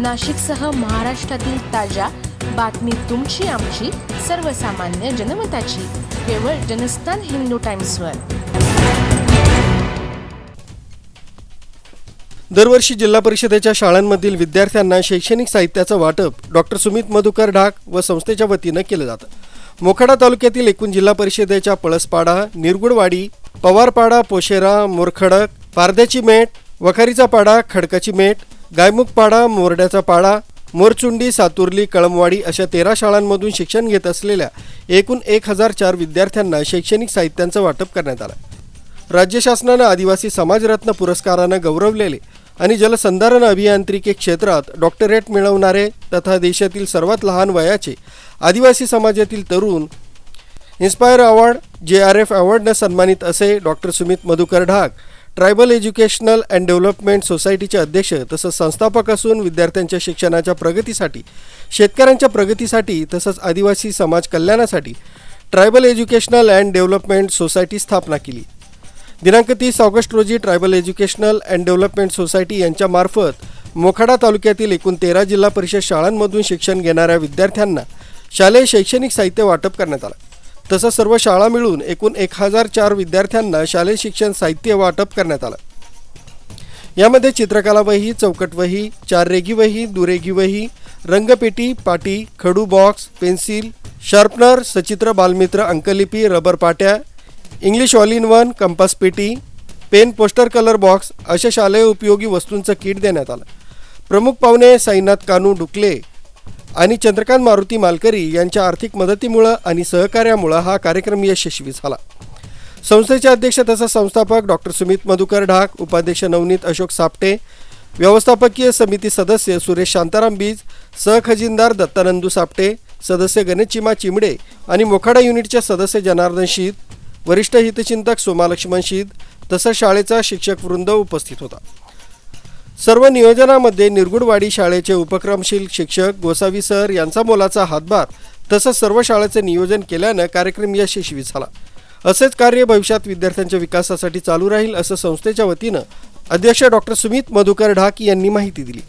नाशिकसह महाराष्ट्रातील ताज्या बातमी तुमची आमची सर्वसामान्य जनमताची. केवळ जनस्थान हिंदू टाइम्सवर. दरवर्षी जिल्हा परिषदेच्या शाळांमधील विद्यार्थ्यांना शैक्षणिक साहित्याचं वाटप डॉक्टर सुमित मधुकर ढाक व संस्थेच्या वतीनं केलं जातं. मोखाडा तालुक्यातील एकूण जिल्हा परिषदेच्या पळसपाडा निरगुडवाडी पवारपाडा पोशेरा मोरखडक पारद्याची मेट वखारीचा पाडा खडकाची मेट गायमुखपाडा मोरड्याचा पाडा मोरचुंडी सातुर्ली कळमवाडी अशा तेरा शाळांमधून शिक्षण घेत असलेल्या एकूण एक हजार चार विद्यार्थ्यांना शैक्षणिक साहित्यांचं वाटप करण्यात आलं. राज्य शासनानं आदिवासी समाजरत्न पुरस्कारानं गौरवलेले आणि जलसंधारण अभियांत्रिकी क्षेत्रात डॉक्टरेट मिळवणारे तथा देशातील सर्वात लहान वयाचे आदिवासी समाजातील तरुण inspire award J R F अवॉर्डनं सन्मानित असे डॉक्टर सुमित मधुकर ढाक ट्रायबल एज्युकेशनल अँड डेव्हलपमेंट सोसायटीचे अध्यक्ष तसंच संस्थापक असून विद्यार्थ्यांच्या शिक्षणाच्या प्रगतीसाठी शेतकऱ्यांच्या प्रगतीसाठी तसंच आदिवासी समाज कल्याणासाठी tribal educational and development society स्थापना केली. दिनांक तीस ऑगस्ट रोजी tribal educational and development society यांच्यामार्फत मोखाडा तालुक्यातील एकूण तेरा जिल्हा परिषद शाळांमधून शिक्षण घेणाऱ्या विद्यार्थ्यांना शालेय शैक्षणिक साहित्य वाटप करण्यात आलं. तसंच सर्व शाळा मिळून एकूण एक हजार चार विद्यार्थ्यांना शालेय शिक्षण साहित्य वाटप करण्यात आलं. यामध्ये चित्रकला वही चौकट वही चार रेगी वही दुरेगी वही रंगपेटी पाटी खडू बॉक्स पेन्सिल शार्पनर सचित्र बालमित्र अंकलिपी रबर पाट्या English all in one compass पेटी पेन पोस्टर कलर बॉक्स अशा शालेय उपयोगी वस्तूंचं किट देण्यात आलं. प्रमुख पाहुणे साईनाथ कानू डुकले आणि चंद्रकांत मारुती मालकरी यांच्या आर्थिक मदतीमुळं आणि सहकार्यामुळं हा कार्यक्रम यशस्वी झाला. संस्थेचे अध्यक्ष तसा संस्थापक डॉक्टर सुमित मधुकर ढाक उपाध्यक्ष नवनीत अशोक सापटे व्यवस्थापकीय समिती सदस्य सुरेश शांताराम बीज सहखजिनदार दत्तानंदू सापटे सदस्य गणेशचिमा चिमडे आणि मोखाडा युनिटचे सदस्य जनार्दन शीत वरिष्ठ हितचिंतक सोमा लक्ष्मण शीत तसंच शाळेचा शिक्षक वृंद उपस्थित होता. सर्व नियोजनामध्ये निरगुडवाडी शाळेचे उपक्रमशील शिक्षक गोसावी सर यांचा मोलाचा हातभार तसंच सर्व शाळेचे नियोजन केल्यानं कार्यक्रम यशस्वी झाला. असेच कार्य भविष्यात विद्यार्थ्यांच्या विकासासाठी चालू राहील असं संस्थेच्या वतीनं अध्यक्ष डॉक्टर सुमित मधुकर ढाक यांनी माहिती दिली.